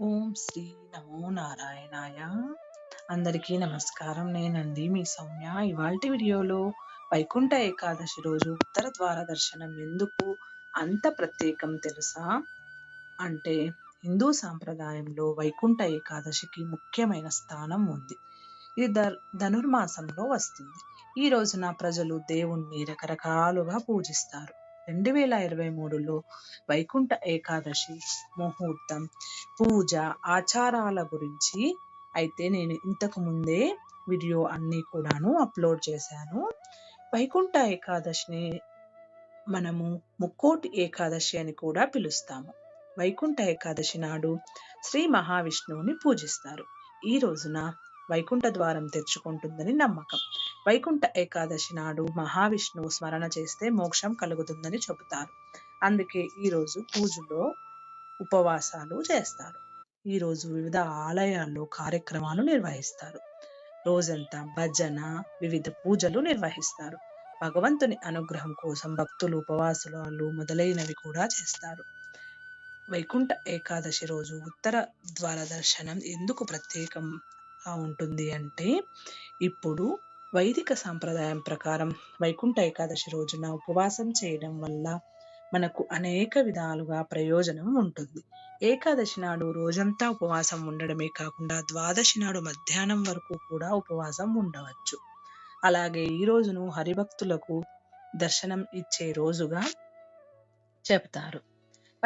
ఓం శ్రీ నమో నారాయణాయ. అందరికీ నమస్కారం. నేనండి మీ సౌమ్య. ఇవాల్టి వీడియోలో వైకుంఠ ఏకాదశి రోజు ఉత్తర ద్వార దర్శనం ఎందుకు అంత ప్రత్యేకం తెలుసా? అంటే హిందూ సాంప్రదాయంలో వైకుంఠ ఏకాదశికి ముఖ్యమైన స్థానం ఉంది. ఇది ధనుర్మాసంలో వస్తుంది. ఈ రోజున ప్రజలు దేవుణ్ణి రకరకాలుగా పూజిస్తారు. రెండు వేల ఇరవై మూడులో వైకుంఠ ఏకాదశి ముహూర్తం పూజ ఆచారాల గురించి అయితే నేను ఇంతకు ముందే వీడియో అన్నీ కూడాను అప్లోడ్ చేశాను. వైకుంఠ ఏకాదశిని మనము ముక్కోటి ఏకాదశి అని కూడా పిలుస్తాము. వైకుంఠ ఏకాదశి నాడు శ్రీ మహావిష్ణువుని పూజిస్తారు. ఈ రోజున వైకుంఠ ద్వారం తెచ్చుకుంటుందని నమ్మకం. వైకుంఠ ఏకాదశి నాడు మహావిష్ణువు స్మరణ చేస్తే మోక్షం కలుగుతుందని చెబుతారు. అందుకే ఈరోజు పూజలో ఉపవాసాలు చేస్తారు. ఈరోజు వివిధ ఆలయాల్లో కార్యక్రమాలు నిర్వహిస్తారు. రోజంతా భజన వివిధ పూజలు నిర్వహిస్తారు. భగవంతుని అనుగ్రహం కోసం భక్తులు ఉపవాసాలు మొదలైనవి కూడా చేస్తారు. వైకుంఠ ఏకాదశి రోజు ఉత్తర ద్వార దర్శనం ఎందుకు ప్రత్యేకంగా ఉంటుంది అంటే ఇప్పుడు వైదిక సాంప్రదాయం ప్రకారం వైకుంఠ ఏకాదశి రోజున ఉపవాసం చేయడం వల్ల మనకు అనేక విధాలుగా ప్రయోజనం ఉంటుంది. ఏకాదశి నాడు రోజంతా ఉపవాసం ఉండడమే కాకుండా ద్వాదశి నాడు మధ్యాహ్నం వరకు కూడా ఉపవాసం ఉండవచ్చు. అలాగే ఈ రోజును హరిభక్తులకు దర్శనం ఇచ్చే రోజుగా చెప్తారు.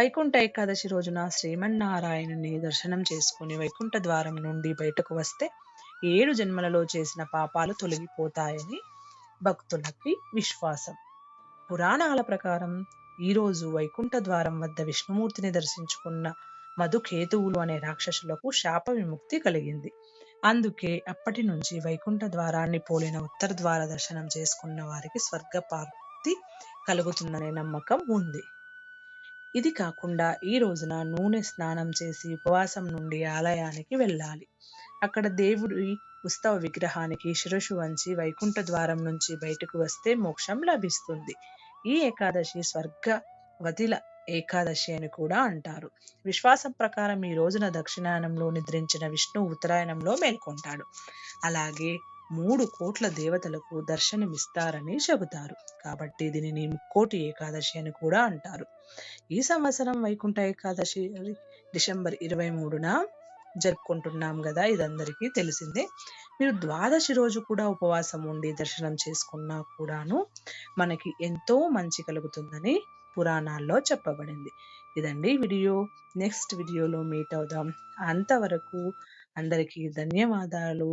వైకుంఠ ఏకాదశి రోజున శ్రీమన్నారాయణుని దర్శనం చేసుకుని వైకుంఠ ద్వారం నుండి బయటకు వస్తే ఏడు జన్మలలో చేసిన పాపాలు తొలగిపోతాయని భక్తులకి విశ్వాసం. పురాణాల ప్రకారం ఈరోజు వైకుంఠ ద్వారం వద్ద విష్ణుమూర్తిని దర్శించుకున్న మధుకేతువులు అనే రాక్షసులకు శాప విముక్తి కలిగింది. అందుకే అప్పటి నుంచి వైకుంఠ ద్వారాన్ని పోలిన ఉత్తర ద్వార దర్శనం చేసుకున్న వారికి స్వర్గప్రాప్తి కలుగుతుందనే నమ్మకం ఉంది. ఇది కాకుండా ఈ రోజున నూనె స్నానం చేసి ఉపవాసం నుండి ఆలయానికి వెళ్ళాలి. అక్కడ దేవుడి ఉత్సవ విగ్రహానికి శిరసు వంచి వైకుంఠ ద్వారం నుంచి బయటకు వస్తే మోక్షం లభిస్తుంది. ఈ ఏకాదశి స్వర్గ వదిల ఏకాదశి అని కూడా అంటారు. విశ్వాసం ప్రకారం ఈ రోజున దక్షిణాయనంలో నిద్రించిన విష్ణు ఉత్తరాయణంలో మేల్కొంటాడు. అలాగే మూడు కోట్ల దేవతలకు దర్శనమిస్తారని చెబుతారు. కాబట్టి దీనిని ముక్కోటి ఏకాదశి అని కూడా అంటారు. ఈ సంవత్సరం వైకుంఠ ఏకాదశి డిసెంబర్ ఇరవై మూడున జరుపుకుంటున్నాం కదా ఇదందరికీ తెలిసిందే. మీరు ద్వాదశి రోజు కూడా ఉపవాసం ఉండి దర్శనం చేసుకున్నా కూడాను మనకి ఎంతో మంచి కలుగుతుందని పురాణాల్లో చెప్పబడింది. ఇదండి వీడియో. నెక్స్ట్ వీడియోలో మీట్ అవుదాం. అంతవరకు అందరికీ ధన్యవాదాలు.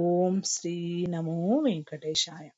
ఓం శ్రీ నమో వెంకటేశాయ